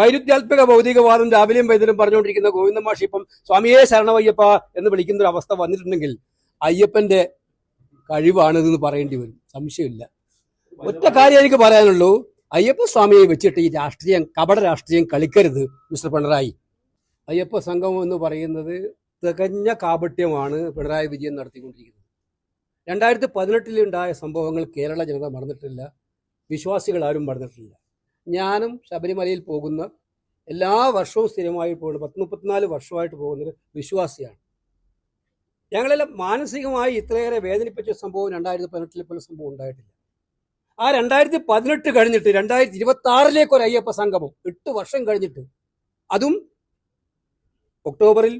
വൈരുദ്ധ്യാത്മക ഭൗതികവാദം രാവിലെയും വൈദ്യരും പറഞ്ഞുകൊണ്ടിരിക്കുന്ന ഗോവിന്ദമാഷി ഇപ്പം സ്വാമിയെ ശരണവയ്യപ്പ എന്ന് വിളിക്കുന്ന ഒരു അവസ്ഥ വന്നിട്ടുണ്ടെങ്കിൽ അയ്യപ്പന്റെ കഴിവാണ് ഇതെന്ന് പറയേണ്ടി വരും. സംശയമില്ല. ഒറ്റ കാര്യം എനിക്ക് പറയാനുള്ളൂ. അയ്യപ്പ സ്വാമിയെ വെച്ചിട്ട് ഈ രാഷ്ട്രീയം കപട രാഷ്ട്രീയം കളിക്കരുത് മിസ്റ്റർ പിണറായി. അയ്യപ്പ സംഘം എന്ന് പറയുന്നത് തികഞ്ഞ കാപട്യമാണ് പിണറായി വിജയൻ നടത്തിക്കൊണ്ടിരിക്കുന്നത്. രണ്ടായിരത്തി പതിനെട്ടിലുണ്ടായ സംഭവങ്ങൾ കേരള ജനത മറന്നിട്ടില്ല. വിശ്വാസികൾ ആരും മറന്നിട്ടില്ല. ഞാനും ശബരിമലയിൽ പോകുന്ന എല്ലാ വർഷവും സ്ഥിരമായി പോകുന്ന പത്ത് മുപ്പത്തിനാല് വർഷമായിട്ട് പോകുന്നൊരു വിശ്വാസിയാണ്. ഞങ്ങളെല്ലാം മാനസികമായി ഇത്രയേറെ വേദനിപ്പിച്ച സംഭവം രണ്ടായിരത്തി പതിനെട്ടിലെ പോലെ സംഭവം ഉണ്ടായിട്ടില്ല. ആ രണ്ടായിരത്തി പതിനെട്ട് കഴിഞ്ഞിട്ട് രണ്ടായിരത്തി ഇരുപത്തി ആറിലേക്ക് ഒരു അയ്യപ്പ സംഗമം എട്ട് വർഷം കഴിഞ്ഞിട്ട് അതും ഒക്ടോബറിൽ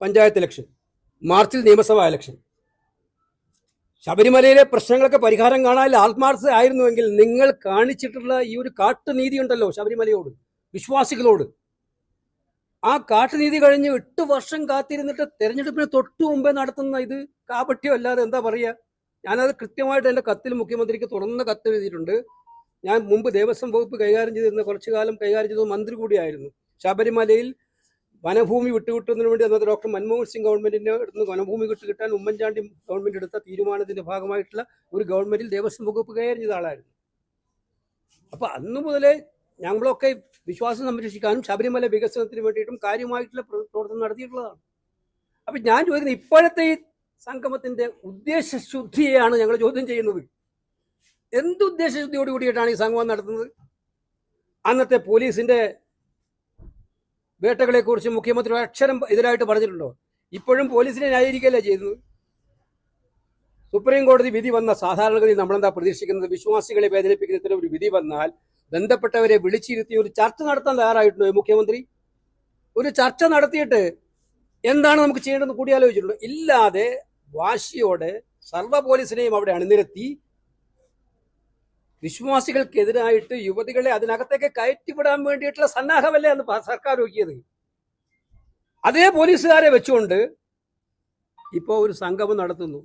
പഞ്ചായത്ത് ഇലക്ഷൻ മാർച്ചിൽ നിയമസഭാ ഇലക്ഷൻ. ശബരിമലയിലെ പ്രശ്നങ്ങളൊക്കെ പരിഹാരം കാണാൻ ആത്മാർത്ഥത ആയിരുന്നുവെങ്കിൽ നിങ്ങൾ കാണിച്ചിട്ടുള്ള ഈ ഒരു കാട്ടുനീതി ഉണ്ടല്ലോ ശബരിമലയോട് വിശ്വാസികളോട്. ആ കാട്ടുനീതി കഴിഞ്ഞ് എട്ട് വർഷം കാത്തിരുന്നിട്ട് തെരഞ്ഞെടുപ്പിന് തൊട്ടു മുമ്പേ നടത്തുന്ന ഇത് കാപട്യം അല്ലാതെ എന്താ പറയുക? ഞാനത് കൃത്യമായിട്ട് എന്റെ കത്തിൽ മുഖ്യമന്ത്രിക്ക് തുറന്ന കത്ത് എഴുതിയിട്ടുണ്ട്. ഞാൻ മുമ്പ് ദേവസ്വം വകുപ്പ് കൈകാര്യം ചെയ്തിരുന്ന കുറച്ചു കാലം കൈകാര്യം ചെയ്തത് മന്ത്രി കൂടിയായിരുന്നു. ശബരിമലയിൽ വനഭൂമി വിട്ടുകിട്ടുന്നതിന് വേണ്ടി അന്നത്തെ ഡോക്ടർ മൻമോഹൻ സിംഗ് ഗവൺമെന്റിന്റെ അടുത്ത് വനഭൂമി വിട്ടു കിട്ടാൻ ഉമ്മൻചാണ്ടി ഗവൺമെന്റ് എടുത്ത തീരുമാനത്തിന്റെ ഭാഗമായിട്ടുള്ള ഒരു ഗവൺമെന്റിൽ ദേവസ്വം വകുപ്പ് ചെയ്ത ആളായിരുന്നു. അപ്പൊ അന്ന് മുതലേ ഞങ്ങളൊക്കെ വിശ്വാസം സംരക്ഷിക്കാനും ശബരിമല വികസനത്തിന് വേണ്ടിയിട്ടും കാര്യമായിട്ടുള്ള പ്ര- പ്രവർത്തനം നടത്തിയിട്ടുള്ളതാണ്. അപ്പൊ ഞാൻ ചോദിക്കുന്നത് ഇപ്പോഴത്തെ ഈ സംഗമത്തിന്റെ ഉദ്ദേശശുദ്ധിയെയാണ് ഞങ്ങൾ ചോദ്യം ചെയ്യുന്നത്. എന്ത് ഉദ്ദേശശുദ്ധിയോട് കൂടിയിട്ടാണ് ഈ സംഗമം നടത്തുന്നത്? അന്നത്തെ പോലീസിന്റെ വേട്ടകളെ കുറിച്ച് മുഖ്യമന്ത്രി അക്ഷരം ഇതിലായിട്ട് പറഞ്ഞിട്ടുണ്ടോ? ഇപ്പോഴും പോലീസിനെ ന്യായീകരിക്കുകയല്ലേ ചെയ്യുന്നത് സുപ്രീം കോടതി വിധി വന്ന സാധാരണഗതിയിൽ നമ്മളെന്താ പ്രതീക്ഷിക്കുന്നത്? വിശ്വാസികളെ വേദനിപ്പിക്കുന്ന ഒരു വിധി വന്നാൽ ബന്ധപ്പെട്ടവരെ വിളിച്ചിരുത്തി ഒരു ചർച്ച നടത്താൻ തയ്യാറായിട്ടുണ്ടോ മുഖ്യമന്ത്രി? ഒരു ചർച്ച നടത്തിയിട്ട് എന്താണ് നമുക്ക് ചെയ്യേണ്ടതെന്ന് കൂടിയാലോചിച്ചിട്ടുണ്ടോ? ഇല്ലാതെ വാശിയോടെ സർവ പോലീസിനെയും അവിടെ അണിനിരത്തി വിശ്വാസികൾക്കെതിരായിട്ട് യുവതികളെ അതിനകത്തേക്ക് കയറ്റിവിടാൻ വേണ്ടിയിട്ടുള്ള സന്നാഹമല്ലേ അന്ന് സർക്കാർ ഒരുക്കിയത്? അതേ പോലീസുകാരെ വെച്ചുകൊണ്ട് ഇപ്പോൾ ഒരു സംഗമം നടത്തുന്നു.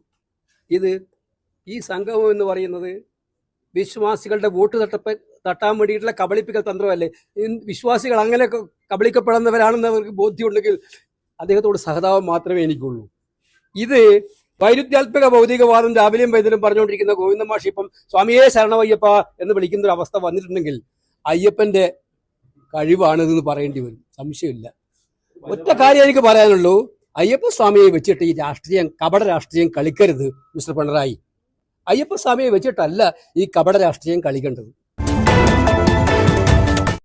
ഇത് ഈ സംഗമം എന്ന് പറയുന്നത് വിശ്വാസികളുടെ വോട്ട് തട്ടപ്പ തട്ടാൻ വേണ്ടിയിട്ടുള്ള കബളിപ്പിക്കൽ തന്ത്രമല്ലേ? വിശ്വാസികൾ അങ്ങനെ കബളിക്കപ്പെടുന്നവരാണെന്ന് അവർക്ക് ബോധ്യമുണ്ടെങ്കിൽ അദ്ദേഹത്തോട് സഹതാപം മാത്രമേ എനിക്കുള്ളൂ. ഇത് വൈരുദ്ധ്യാത്മക ഭൗതികവാദം രാവിലെയും വൈദ്യരും പറഞ്ഞുകൊണ്ടിരിക്കുന്ന ഗോവിന്ദ മാഷി ഇപ്പം സ്വാമിയെ ശരണവയ്യപ്പ എന്ന് വിളിക്കുന്ന ഒരു അവസ്ഥ വന്നിട്ടുണ്ടെങ്കിൽ അയ്യപ്പന്റെ കഴിവാണ് ഇതെന്ന് പറയേണ്ടി വരും. സംശയമില്ല. ഒറ്റ കാര്യം എനിക്ക് പറയാനുള്ളൂ. അയ്യപ്പ സ്വാമിയെ വെച്ചിട്ട് ഈ രാഷ്ട്രീയം കപട രാഷ്ട്രീയം കളിക്കരുത് മിസ്റ്റർ പിണറായി. അയ്യപ്പ സ്വാമിയെ വെച്ചിട്ടല്ല ഈ കപട രാഷ്ട്രീയം കളിക്കേണ്ടത്.